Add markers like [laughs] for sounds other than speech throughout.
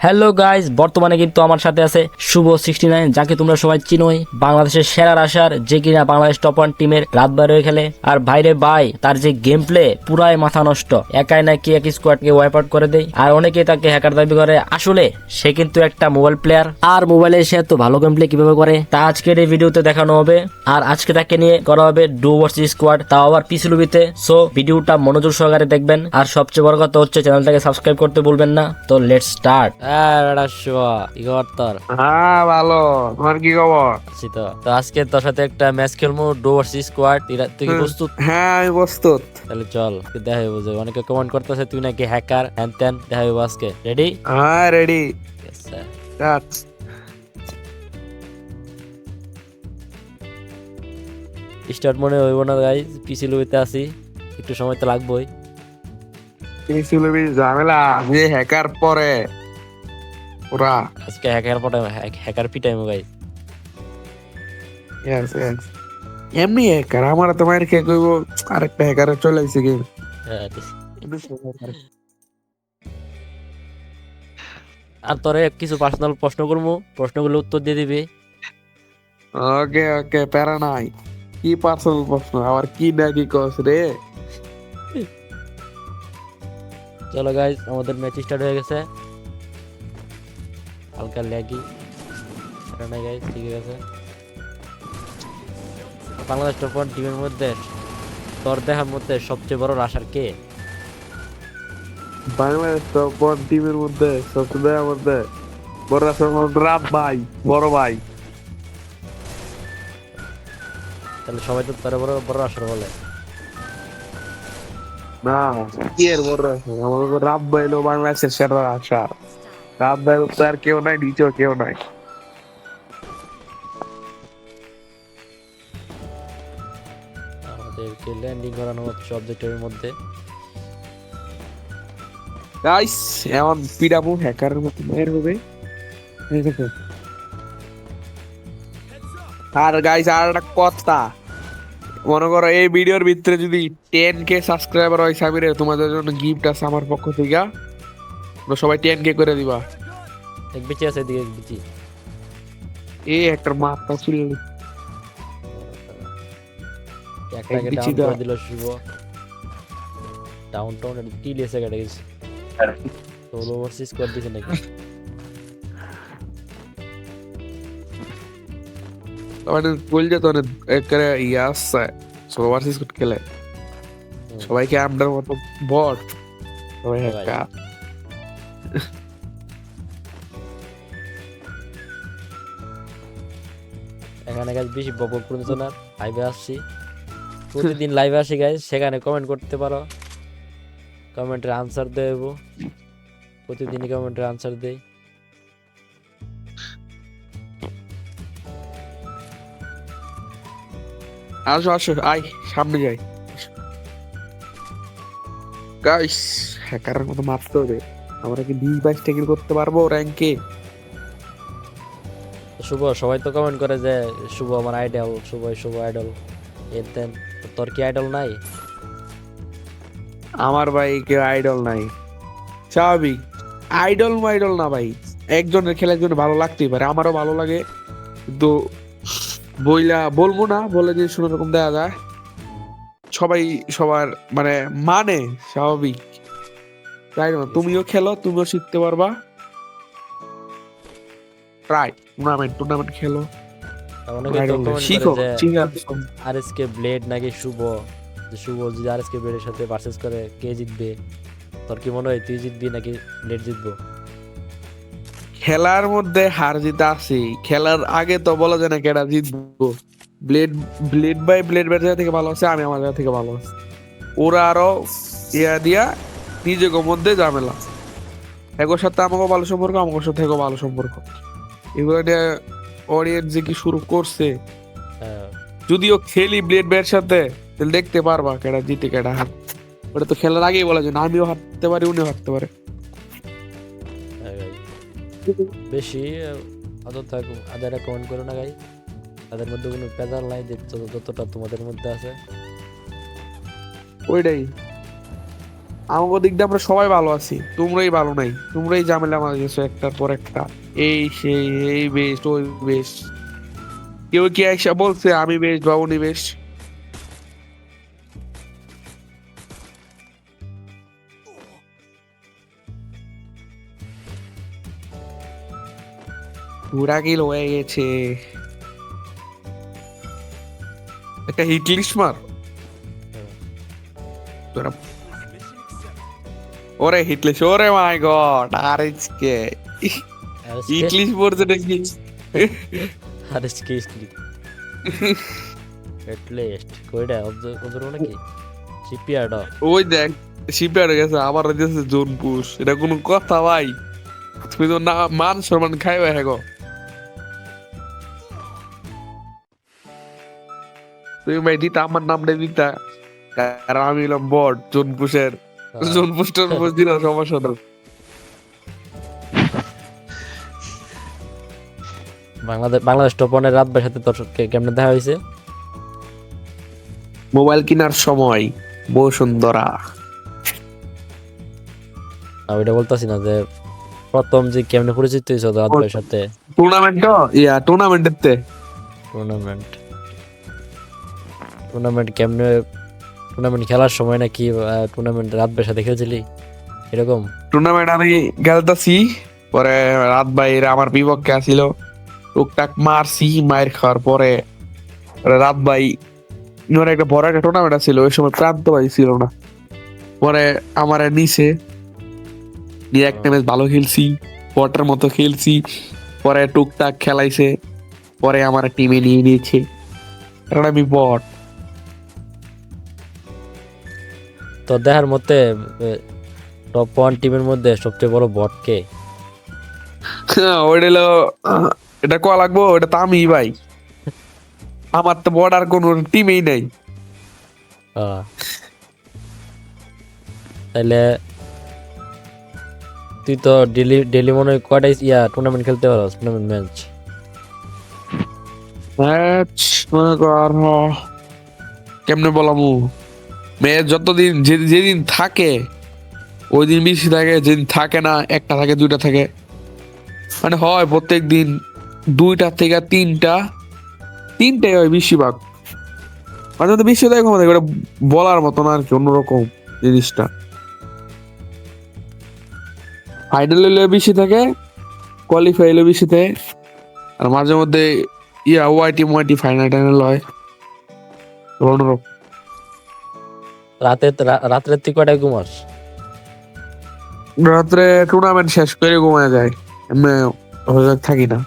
Hello guys বর্তমানে কিন্তু আমার সাথে আছে শুভ সিক্সটি নাইন যাকে তোমরা সবাই চিনোই। বাংলাদেশের সেরা রাশার যে কিনা বাংলাদেশ টপ ওয়ান টিমের রাত বাইরে খেলে। আর ভাইরে ভাই, তার যে গেম প্লে পুরাই মাথা নষ্ট। একাই নাকি এক স্কোয়াডকে ওয়াইপ আউট করে দেয়। আর অনেকে তাকে হ্যাকার দাবি করে। আসলে, সে কিন্তু একটা মোবাইল প্লেয়ার আর মোবাইলে সে এত ভালো গেম প্লে কীভাবে করে, তা আজকের এই ভিডিওতে দেখানো হবে। আর আজকে তাকে নিয়ে করা হবে ডু ভার্সেস স্কোয়াড তাও আবার পিসিলুবিতে সো ভিডিওটা মনোযোগ সহকারে দেখবেন। আর সবচেয়ে বড় কথা হচ্ছে চ্যানেলটাকে সাবস্ক্রাইব করতে ভুলবেন না। তো লেটস স্টার্ট হ্যাঁ বেটা শুভ। কি খবর তোর? হ্যাঁ ভালো। তোমার কি খবর? আছি তো। তো আজকে তোর সাথে একটা ম্যাচ খেলব ডো ভার্সেস স্কোয়াড। তুই কি প্রস্তুত? হ্যাঁ আমি প্রস্তুত। তাহলে চল দেখা হইব যে। অনেকে কমেন্ট করতেছে তুই নাকি হ্যাকার হ্যান ত্যান দেখা হইব আজকে। রেডি হ্যাঁ রেডি স্টার্ট মনে হইব না গাই পিসি লবিতে আছি। একটু সময় তো লাগবেই। পিসিলবি ঝামেলা যে হ্যাকার পরে। পুরা আজকে হ্যাকার পটাই হ্যাকার পিটাইমো গাই ইয়েস ইয়েস এমনি হ্যাকার আমার তোমার কে কইব আরেকটা হ্যাকারে চলে আইছে গেম আর তোরে কিছু পার্সোনাল প্রশ্ন করব প্রশ্নগুলো উত্তর দিয়ে দিবি। ওকে ওকে প্যারা নাই। কি পার্সোনাল প্রশ্ন? আবার কি না কি কস রে? চলো গাইজ আমাদের ম্যাচ স্টার্ট হয়ে গেছে। হালকা ল্যাগি। গাইজ ঠিক আছে। বাংলাদেশ টপ ওয়ান টিমের মধ্যে তোর দেখার মধ্যে সবচেয়ে বড় রাশার কে? বাংলাদেশ টপ ওয়ান টিমের মধ্যে সবচেয়ে মধ্যে বড় রাসেল রাব ভাই বড় ভাই। তাহলে সবাই তো তোর বড় বড় রাশার বলে। না কি এর বড় রাসেল আমাদের রাব ভাই হলো বাংলাদেশের সেরা আশা ভাই আর কেউ নাই নিচেও কেউ নাই। আমাদেরকে ল্যান্ডিং করানো হচ্ছে অবজেক্টিভের মধ্যে। গাইস এমন পিডাবু হ্যাকারের মতো বের হবে। এই দেখো। আর গাইস আর একটা কথা মনে করো এই ভিডিওর ভিতরে যদি টেন কে সাবস্ক্রাইবার হয় সামিরের তোমাদের জন্য গিফট আছে আমার পক্ষ থেকে। তোমরা সবাই টেন কে করে দিবা। এক বিচি আছে এদিকে এক বিচি। এই একটা মাথা ছিল একটাকে ডাউন করে দিল শুভ। ডাউন টাউন কি লেসে কেটে গেছে সোলো ভার্সেস স্কোয়াড দিছে নাকি? মানে বলছে তো অনেক একেবারে আসছে সবার শেষ খেলে। হুম। সবাইকে আমরার মতো বট। সবাই সবাই। এখানে গাছ বেশি বক করছ না লাইভে আসছি। প্রতিদিন লাইভে আসি গাইজ সেখানে কমেন্ট করতে পারো। কমেন্টের আনসার দেব। প্রতিদিনই কমেন্টের আনসার দেই। আসো আসো আই সামনে যাই। গাইস হ্যাকারের মতো মারতে হবে। আমরা কি বিশ বাইশ টেকিল করতে পারব র্যাঙ্কে শুভ সবাই তো কমেন্ট করে যে শুভ আমার আইডল শুভ শুভ আইডল এর দেন তোর কি আইডল নাই? আমার ভাই কেউ আইডল নাই? স্বাভাবিক। আইডল মাইডল না ভাই। একজনের খেলার জন্য ভালো লাগতেই পারে আমারও ভালো লাগে। কিন্তু বইলা বলব না বলে যে শুনে রকম দেওয়া যায় সবাই সবার মানে মানে স্বাভাবিক। তুমিও খেলো তুমিও শিখতে পারবা। ট্রাই টুর্নামেন্ট টুর্নামেন্ট খেলো। শিখো আর এস কে ব্লেড নাকি শুভ শুভ যদি আর এস কে ব্লেডের সাথে ভার্সেস করে কে জিতবে? তোর কি মনে হয় তুই জিতবি নাকি ব্লেড জিতবো? খেলার মধ্যে হার জিত আছে খেলার আগে তো বলা যায় না কেডা জিতবো। Blade blade by blade bat জায়গা থেকে ভালো আছে আমি আমার থেকে ভালো আছি। ওরা আরও ইয়া দিয়া নিজেকে মধ্যে ঝামেলা। এগোর সাথে আমাকে ভালো সম্পর্ক আমাকে সাথে এগো ভালো সম্পর্ক। নিয়ে অডিয়েন্স যে কি শুরু করছে হ্যাঁ। যদিও খেলি ব্লেড ব্যাট সাথে তাহলে দেখতে পারবা কেডা জিতে কেডা হার ওটা তো খেলার আগেই বলা যায় না আমিও হারতে পারি উনিও হারতে পারে। হ্যাঁ বেশি আদর থাকো আদারা কমেন্ট করো না গাই তাদের মধ্যে কোনো পেদাল নাই যত- যতটা তোমাদের মধ্যে আছে। ওইটাই। আমাদের দিক দিয়ে আমরা সবাই ভালো আছি। তোমরাই ভালো নাই। তোমরাই ঝামেলা মারা গেছো একটার পর একটা। এই সেই, এই বেস্ট ওই বেস্ট কেউ কি একসা বলছে, আমি বেস্ট বা উনি বেস্ট হয়ে গেছে। একটা হিট লিস্ট মার। তোরা ওরে হিটলিশ ওরে মাই গড আর কে ইংলিশ পড়তে দেখি আরে স্কেসলি এটলিস্ট কইডা ওদের নাকি শিপইয়ার্ড ওই দেখ শিপে গেছে আবার দিয়েছে জোন পুশ। এটা কোনো কথা ভাই। তুমি তো না মান সম্মান খাইবে হ্যাঁ গো। তুমি ভাই দিতা আমার নামটা দিতা কারণ আমি হলাম বট জোন পুষের জোন পুষ টোন পুষ সমস্যা না বাংলাদেশ বাংলাদেশ টপ ওয়ানের রাত ভাইয়ের সাথে তোর কেমনে দেখা হয়েছে? মোবাইল কেনার সময় বসুন্ধরা। আমি এটা বলতেছি না যে প্রথম যে কেমনে পরিচিত হয়েছে রাত ভাইয়ের সাথে? টুর্নামেন্ট ইয়া টুর্নামেন্টের টুর্নামেন্ট টুর্নামেন্ট কেমনে টুর্নামেন্ট খেলার সময় নাকি টুর্নামেন্ট রাত বেসা দেখেছিলি এরকম? টুর্নামেন্ট আমি খেলতেছি, পরে রাত বাইরে আমার বিপক্ষে আসিল। টুকটাক মারছি, মায়ের খাওয়ার পরে। রাত ভাই ওর একটা বড় একটা টুর্নামেন্ট ছিল ওই সময় প্রান্ত ভাই ছিল না। পরে আমার নিচে নিয়ে একটা ম্যাচ ভালো খেলছি বটের মতো খেলছি। পরে টুকটাক খেলাইছে, পরে আমার টিমে নিয়ে নিয়েছে। কারণ আমি বট। তো দেখার মধ্যে টপ ওয়ান টিমের মধ্যে সবচেয়ে বড় বট কে? ওইটা এটা কোয়া লাগবো? ওটা তো আমি ভাই। আমার তো বর্ডার কোনো টিমেই নাই। তাইলে তুই তো ডেলি ডেলি মনে হয় কয়টা ইয়া টুর্নামেন্ট খেলতে পারো টুর্নামেন্ট ম্যাচ ম্যাচ মনে কর কেমনে বলামু ম্যাচ যতদিন যেদিন থাকে ওই দিন বেশি থাকে, যেদিন থাকে না, একটা থাকে, দুইটা থাকে। মানে হয় প্রত্যেক দিন দুইটা থেকে তিনটা, তিনটাই হয় বেশিরভাগ। মাঝে মধ্যে বেশি কম থাকে ওটা বলার মতো না আর কি, অন্যরকম জিনিসটা। ফাইনাল হলে বেশি থাকে, কোয়ালিফাই হলে বেশি থাকে, আর মাঝে মধ্যে ইয়া ওয়াইটি মোয়াইটি ফাইনাল টাইনাল হয়। অন্যরকম। রাতে রাত্রে তুই কয়টায় ঘুমাস? রাত্রে টুর্নামেন্ট শেষ করে ঘুমায় যায়। থাকি না।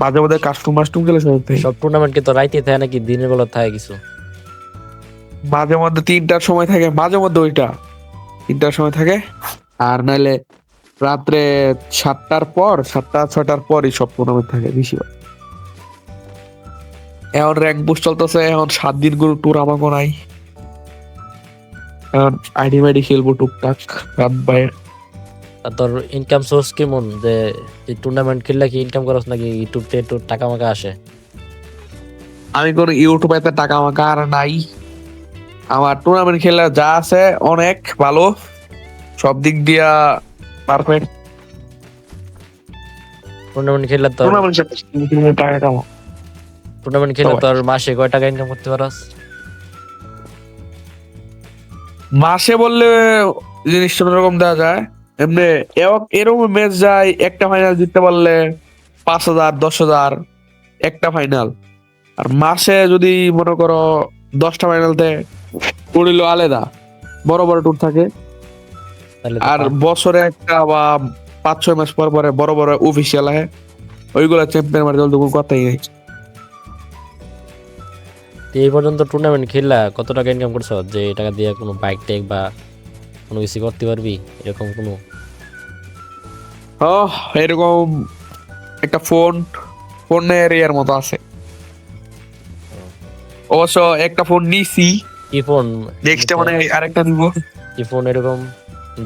মাঝে কাস্টম মাস্টম গেলে সব থাকি। সব টুর্নামেন্ট কি তো রাইতে থাকে নাকি দিনের বেলা থাকে কিছু? মাঝে মধ্যে তিনটার সময় থাকে মাঝে মধ্যে ওইটা। তিনটার সময় থাকে। আর নাইলে রাত্রে সাতটার পর সাতটা ছয়টার পরই সব টুর্নামেন্ট থাকে বেশিরভাগ এখন র্যাঙ্ক বুস্ট চলতেছে এখন সাত দিন করে ট্যুর আমাকে নাই। এখন আইডি মাইডি খেলব টুকটাক রাত বাইরে আর তোর ইনকাম সোর্স কেমন? যে টুর্নামেন্ট খেললে কি ইনকাম করস নাকি ইউটিউব থেকে একটু টাকা মাকা আসে? আমি কোন ইউটিউবে টাকা আমাকে আর নাই। আমার টুর্নামেন্ট খেলা যা আছে অনেক ভালো। সব দিক দিয়া পারফেক্ট টুর্নামেন্ট খেললে তোর টুর্নামেন্ট টাকা কামো টুর্নামেন্ট খেললে তোর মাসে কয় টাকা ইনকাম করতে পারস? মাসে বললে জিনিসটা অন্যরকম দেওয়া যায়। এমনি এরকম ম্যাচ যায় একটা ফাইনাল জিততে পারলে পাঁচ হাজার দশ হাজার একটা ফাইনাল আর মাসে যদি মনে করো দশটা ফাইনালতে পড়িল আলাদা বড় বড় টুর থাকে। আর বছরে একটা বা পাঁচ ছয় মাস পর পরে বড় বড় অফিসিয়াল আহে। ওইগুলা চ্যাম্পিয়ন মারে জলদি কোনো কথাই নেই তুই এই পর্যন্ত টুর্নামেন্ট খেললা কত টাকা ইনকাম করছ? যে টাকা দিয়ে কোনো বাইক টেক বা কোনো কিছু করতে পারবি? এরকম কোনো? এরকম একটা ফোন ফোনের ইয়ার মতো আছে। অবশ্য একটা ফোন নিছি। কি ফোন নেক্সট মানে আরেকটা নিব কি ফোন এরকম?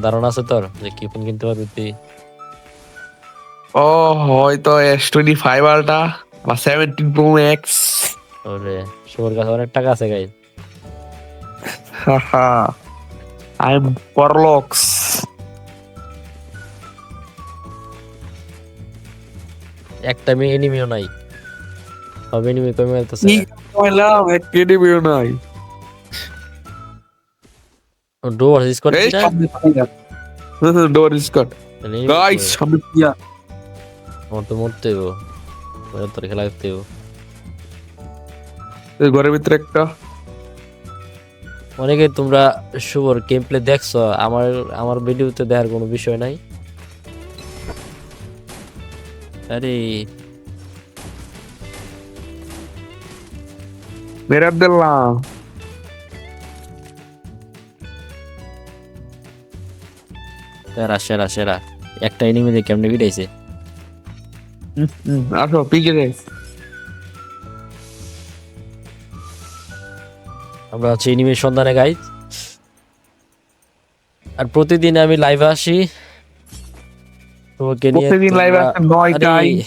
ধারণা আছে তোর? যে কি ফোন কিনতে পারবি তুই? ও হয়তো এস টোয়েন্টি ফাইভ আলটা বা সেভেন্টিন প্রো এক্স ওরে সবার কাছে অনেক টাকা আছে গাই আই এম পরলক্স একটা মেয়ে এনিমিও নাই। সব এনিমি কমে কইলাম একাডেমিও নাই। ডোর এই ডোর স্কট গাইস সামনে প্লেয়ার আমার তো মরতে হইব তোর খেলা করতে হইব এই ঘরের ভিতরে একটা। অনেকে তোমরা শুভর গেম প্লে দেখছ আমার আমার ভিডিওতে দেখার কোনো বিষয় নাই। আরে। মেরে আব্দুল্লাহ সেরা সেরা সেরা। একটা এনিমি দিয়ে কেমনে বিটাইছে আসো পিকে আমরা হচ্ছে এনিমির সন্ধানে গাই আর প্রতিদিন আমি লাইভে আসি। তোমাকে নিয়ে প্রতিদিন লাইভ আছে নয়টায় আরে,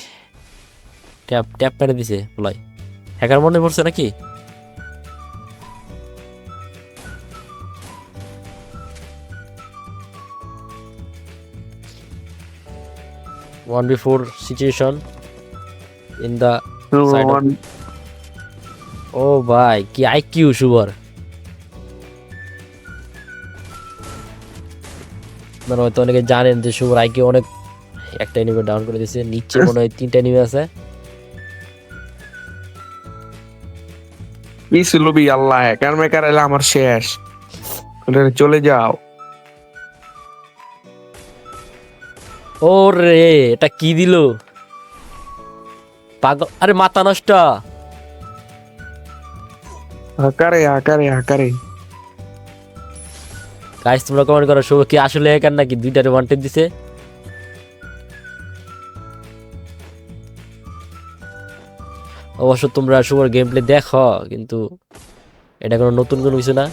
ট্যাপ ট্যাপ মেরে দিছে বলাই। হ্যাকার মনে পড়ছে নাকি? One B four situation in the side of- ও ভাই কি আইকিউ শুভর মানে হয়তো অনেকে জানেন যে শুভর আইকিউ অনেক একটা এনিমে ডাউন করে দিয়েছে নিচে মনে হয় তিনটা এনিমে আছে। লবি আল্লাহ কার মেকার এলে আমার শেষ। চলে যাও। ও রে এটা কি দিল? পাগল আরে মাথা নষ্ট। আকারে আকারে আকারে গাইস তোমরা কমেন্ট করো, শুভ কি আসলে একার নাকি দুইটারে ওয়ান্টেড দিছে? অবশ্য তোমরা শুভর গেম প্লে দেখো, কিন্তু এটা কোনো নতুন কোনো কিছু না।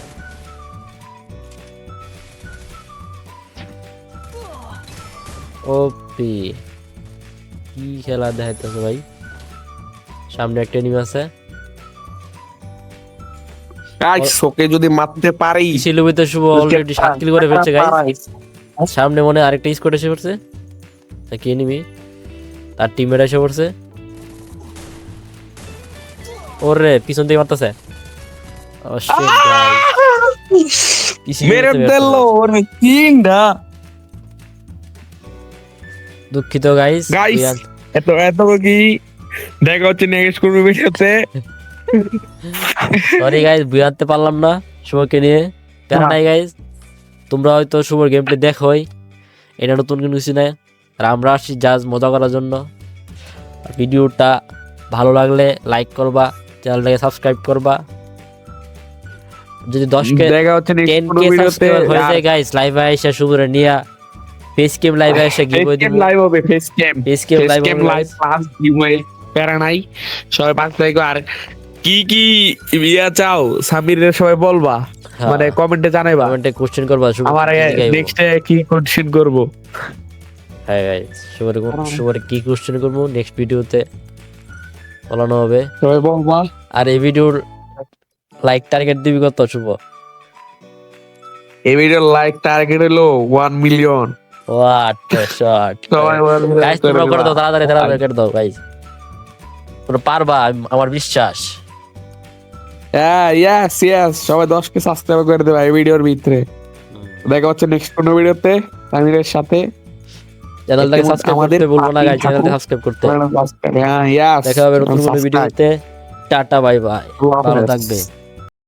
ওপি, কি খেলা দেখাইতেছে ভাই? সামনে একটা এনিমি আছে। যদি মারতে পারি। শুভ অলরেডি সাত কিল করে ফেলছে গাইস সামনে মনে আরেকটা স্কোয়াড এসে পড়ছে। এনিমি তার টিমের এসে পড়ছে। ওরে পিছন থেকে মারতেছে। Oh shit, guys. পিছিয়ে মেরে দিল ওরে কিংডা দুঃখিত গাইস এত এত কি? দেখা হচ্ছে নেক্সট ভিডিওতে [laughs] সরি গাইস বুঝে আনতে পারলাম না শুভকে নিয়ে। প্যারা নাই গাইস তোমরা হয়তো শুভর গেম প্লে দেখোই। এটা নতুন কোনো কিছু নাই। আর আমরা আসছি জাজ মজা করার জন্য। ভিডিওটা ভালো লাগলে লাইক করবা চ্যানেলটাকে সাবস্ক্রাইব করবা। যদি দশ কে দেখা হচ্ছে নেক্সট টেন কে সাবস্ক্রাইবার হয়ে যায় গাইস লাইভে এসে শুভরে নিয়া ফেস গেম লাইভে এসে গিভওয়ে দিব। লাইভ হবে face cam face cam live plus giveaway প্যারা নাই। সবাই পাঁচ আর কি কি ইয়া চাও? সামিরের সবাই বলবা? হ্যাঁ। মানে কমেন্টে জানাইবা। কমেন্টে কোশ্চেন করবা শুভ আমার নেক্সটে কি কোশ্চেন করব? হ্যাঁ গাইস শুভরে শুভরে কি কোশ্চেন করব নেক্সট ভিডিওতে বলানো হবে। সবাই বলবা। আর এই ভিডিওর লাইক টার্গেট দিবি কত শুভ? এই ভিডিওর লাইক টার্গেট হলো 1 মিলিয়ন হোয়াট শট সবাই বলবে গাইস তোমরা করে দাও তাড়াতাড়ি তাড়াতাড়ি করে দাও গাইস তোমরা পারবা আমার বিশ্বাস। হ্যাঁ ইয়াস ইয়াস সবাই 10 কে সাবস্ক্রাইব করে দেবে এই ভিডিওর ভিতরে। দেখা হচ্ছে নেক্সট কোন ভিডিওতে তামিরের সাথে। চ্যানেলটাকে সাবস্ক্রাইব করতে বলব না গাইস সাবস্ক্রাইব করতে। হ্যাঁ ইয়াস দেখা হবে নতুন ভিডিওতে টাটা বাই বাই ভালো থাকবে।